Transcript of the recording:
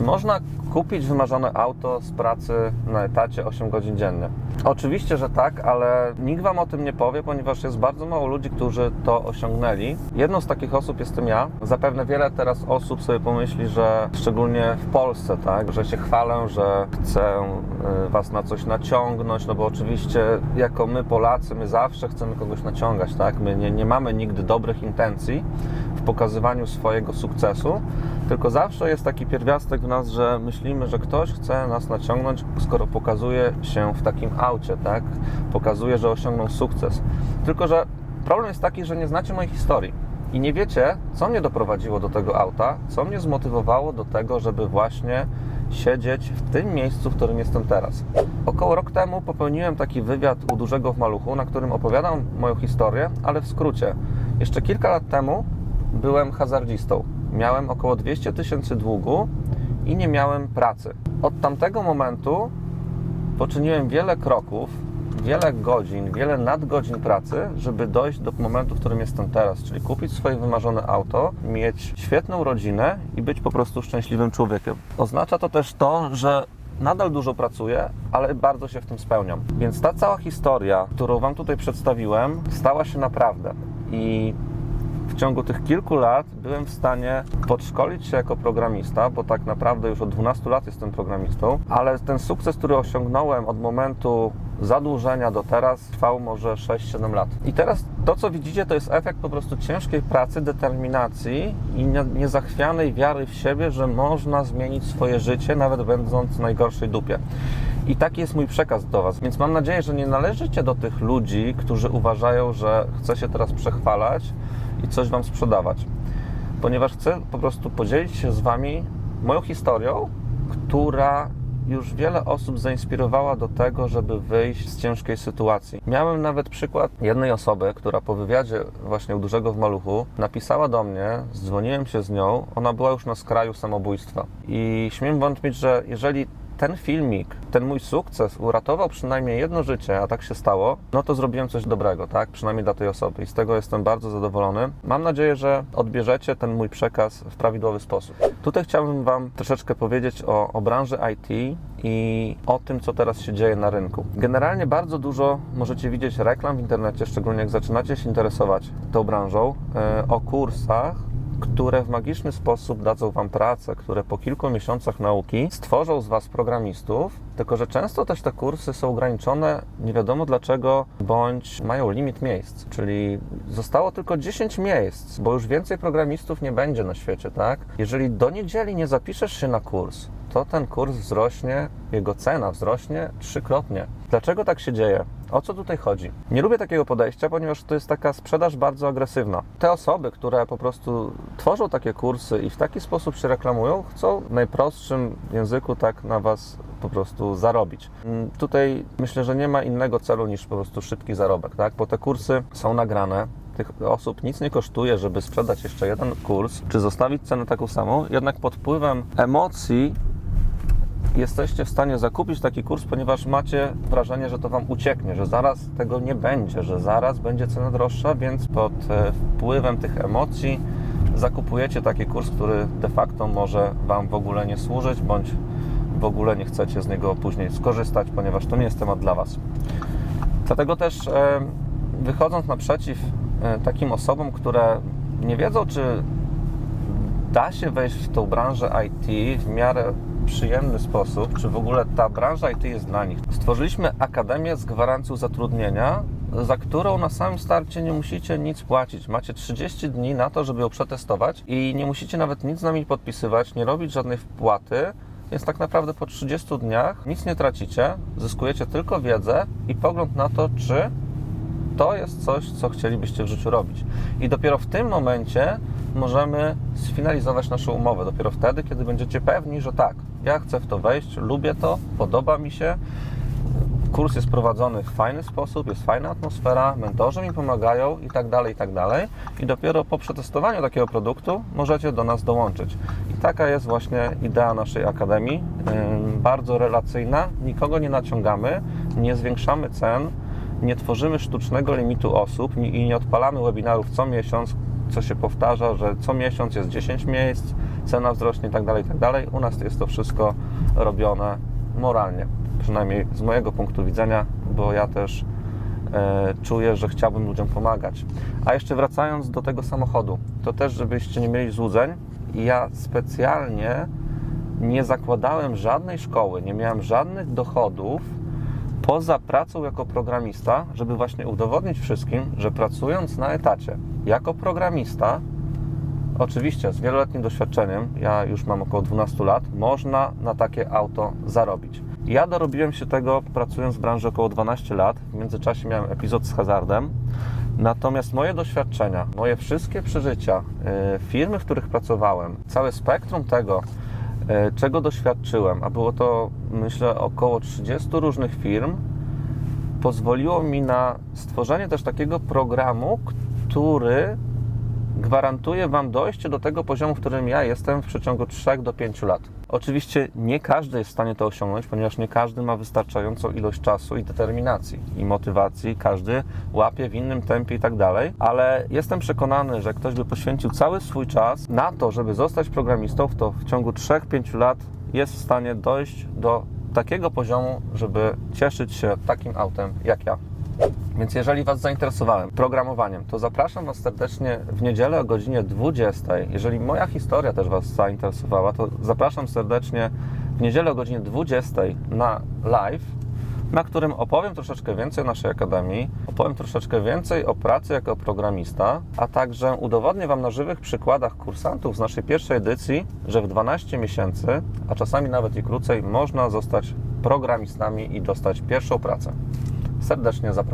Czy można kupić wymarzone auto z pracy na etacie 8 godzin dziennie? Oczywiście, że tak, ale nikt Wam o tym nie powie, ponieważ jest bardzo mało ludzi, którzy to osiągnęli. Jedną z takich osób jestem ja. Zapewne wiele teraz osób sobie pomyśli, że szczególnie w Polsce, tak, że się chwalę, że chcę y, Was na coś naciągnąć, no bo oczywiście jako my Polacy, my zawsze chcemy kogoś naciągać, tak? My nie, nie mamy nigdy dobrych intencji w pokazywaniu swojego sukcesu, tylko zawsze jest taki pierwiastek w nas, że myślimy, że ktoś chce nas naciągnąć, skoro pokazuje się w takim aucie, tak? Pokazuje, że osiągnął sukces. Tylko, że problem jest taki, że nie znacie mojej historii i nie wiecie, co mnie doprowadziło do tego auta, co mnie zmotywowało do tego, żeby właśnie siedzieć w tym miejscu, w którym jestem teraz. Około rok temu popełniłem taki wywiad u Dużego w Maluchu, na którym opowiadam moją historię, ale w skrócie. Jeszcze kilka lat temu byłem hazardzistą. Miałem około 200 tysięcy długu i nie miałem pracy. Od tamtego momentu poczyniłem wiele kroków, wiele godzin, wiele nadgodzin pracy, żeby dojść do momentu, w którym jestem teraz, czyli kupić swoje wymarzone auto, mieć świetną rodzinę i być po prostu szczęśliwym człowiekiem. Oznacza to też to, że nadal dużo pracuję, ale bardzo się w tym spełniam. Więc ta cała historia, którą Wam tutaj przedstawiłem, stała się naprawdę. I w ciągu tych kilku lat byłem w stanie podszkolić się jako programista, bo tak naprawdę już od 12 lat jestem programistą, ale ten sukces, który osiągnąłem od momentu zadłużenia do teraz trwał może 6-7 lat. I teraz to, co widzicie, to jest efekt po prostu ciężkiej pracy, determinacji i nie- niezachwianej wiary w siebie, że można zmienić swoje życie, nawet będąc w najgorszej dupie. I taki jest mój przekaz do Was. Więc mam nadzieję, że nie należycie do tych ludzi, którzy uważają, że chcę się teraz przechwalać i coś Wam sprzedawać. Ponieważ chcę po prostu podzielić się z Wami moją historią, która już wiele osób zainspirowała do tego, żeby wyjść z ciężkiej sytuacji. Miałem nawet przykład jednej osoby, która po wywiadzie właśnie u dużego w maluchu napisała do mnie, dzwoniłem się z nią, ona była już na skraju samobójstwa. I śmiem wątpić, że jeżeli ten filmik, ten mój sukces uratował przynajmniej jedno życie, a tak się stało, no to zrobiłem coś dobrego, tak? Przynajmniej dla tej osoby i z tego jestem bardzo zadowolony. Mam nadzieję, że odbierzecie ten mój przekaz w prawidłowy sposób. Tutaj chciałbym Wam troszeczkę powiedzieć o, o branży IT i o tym, co teraz się dzieje na rynku. Generalnie bardzo dużo możecie widzieć reklam w internecie, szczególnie jak zaczynacie się interesować tą branżą, e, o kursach, które w magiczny sposób dadzą Wam pracę, które po kilku miesiącach nauki stworzą z Was programistów, tylko że często też te kursy są ograniczone nie wiadomo dlaczego, bądź mają limit miejsc, czyli zostało tylko 10 miejsc, bo już więcej programistów nie będzie na świecie, tak? Jeżeli do niedzieli nie zapiszesz się na kurs, to ten kurs wzrośnie, jego cena wzrośnie trzykrotnie. Dlaczego tak się dzieje? O co tutaj chodzi? Nie lubię takiego podejścia, ponieważ to jest taka sprzedaż bardzo agresywna. Te osoby, które po prostu tworzą takie kursy i w taki sposób się reklamują, chcą w najprostszym języku tak na Was po prostu zarobić. Mm, Tutaj myślę, że nie ma innego celu niż po prostu szybki zarobek, tak? Bo te kursy są nagrane, tych osób nic nie kosztuje, żeby sprzedać jeszcze jeden kurs, czy zostawić cenę taką samą, jednak pod wpływem emocji jesteście w stanie zakupić taki kurs, ponieważ macie wrażenie, że to Wam ucieknie, że zaraz tego nie będzie, że zaraz będzie cena droższa, więc pod e, wpływem tych emocji zakupujecie taki kurs, który de facto może Wam w ogóle nie służyć, bądź w ogóle nie chcecie z niego później skorzystać, ponieważ to nie jest temat dla Was. Dlatego też e, wychodząc naprzeciw e, takim osobom, które nie wiedzą, czy da się wejść w tą branżę IT w miarę przyjemny sposób, czy w ogóle ta branża IT jest dla nich. Stworzyliśmy Akademię z gwarancją zatrudnienia, za którą na samym starcie nie musicie nic płacić. Macie 30 dni na to, żeby ją przetestować i nie musicie nawet nic z nami podpisywać, nie robić żadnej wpłaty. Więc tak naprawdę po 30 dniach nic nie tracicie, zyskujecie tylko wiedzę i pogląd na to, czy to jest coś, co chcielibyście w życiu robić. I dopiero w tym momencie możemy sfinalizować naszą umowę. Dopiero wtedy, kiedy będziecie pewni, że tak, ja chcę w to wejść, lubię to, podoba mi się. Kurs jest prowadzony w fajny sposób, jest fajna atmosfera, mentorzy mi pomagają i tak dalej, i tak dalej. I dopiero po przetestowaniu takiego produktu możecie do nas dołączyć. I taka jest właśnie idea naszej akademii. Bardzo relacyjna, nikogo nie naciągamy, nie zwiększamy cen, nie tworzymy sztucznego limitu osób i nie odpalamy webinarów co miesiąc, co się powtarza, że co miesiąc jest 10 miejsc, cena wzrośnie i tak dalej, i tak. U nas jest to wszystko robione moralnie, przynajmniej z mojego punktu widzenia, bo ja też e, czuję, że chciałbym ludziom pomagać. A jeszcze wracając do tego samochodu, to też, żebyście nie mieli złudzeń, ja specjalnie nie zakładałem żadnej szkoły, nie miałem żadnych dochodów poza pracą jako programista, żeby właśnie udowodnić wszystkim, że pracując na etacie jako programista, oczywiście z wieloletnim doświadczeniem, ja już mam około 12 lat, można na takie auto zarobić. Ja dorobiłem się tego pracując w branży około 12 lat. W międzyczasie miałem epizod z hazardem. Natomiast moje doświadczenia, moje wszystkie przeżycia, e, firmy, w których pracowałem, całe spektrum tego, czego doświadczyłem, a było to myślę około 30 różnych firm, pozwoliło mi na stworzenie też takiego programu, który gwarantuje Wam dojście do tego poziomu, w którym ja jestem w przeciągu 3 do 5 lat. Oczywiście nie każdy jest w stanie to osiągnąć, ponieważ nie każdy ma wystarczającą ilość czasu i determinacji i motywacji, każdy łapie w innym tempie i tak dalej, ale jestem przekonany, że ktoś by poświęcił cały swój czas na to, żeby zostać programistą, to w ciągu 3-5 lat jest w stanie dojść do takiego poziomu, żeby cieszyć się takim autem jak ja. Więc jeżeli Was zainteresowałem programowaniem, to zapraszam Was serdecznie w niedzielę o godzinie 20. Jeżeli moja historia też Was zainteresowała, to zapraszam serdecznie w niedzielę o godzinie 20 na live, na którym opowiem troszeczkę więcej o naszej akademii, opowiem troszeczkę więcej o pracy jako programista, a także udowodnię Wam na żywych przykładach kursantów z naszej pierwszej edycji, że w 12 miesięcy, a czasami nawet i krócej, można zostać programistami i dostać pierwszą pracę. Serdecznie zapraszam.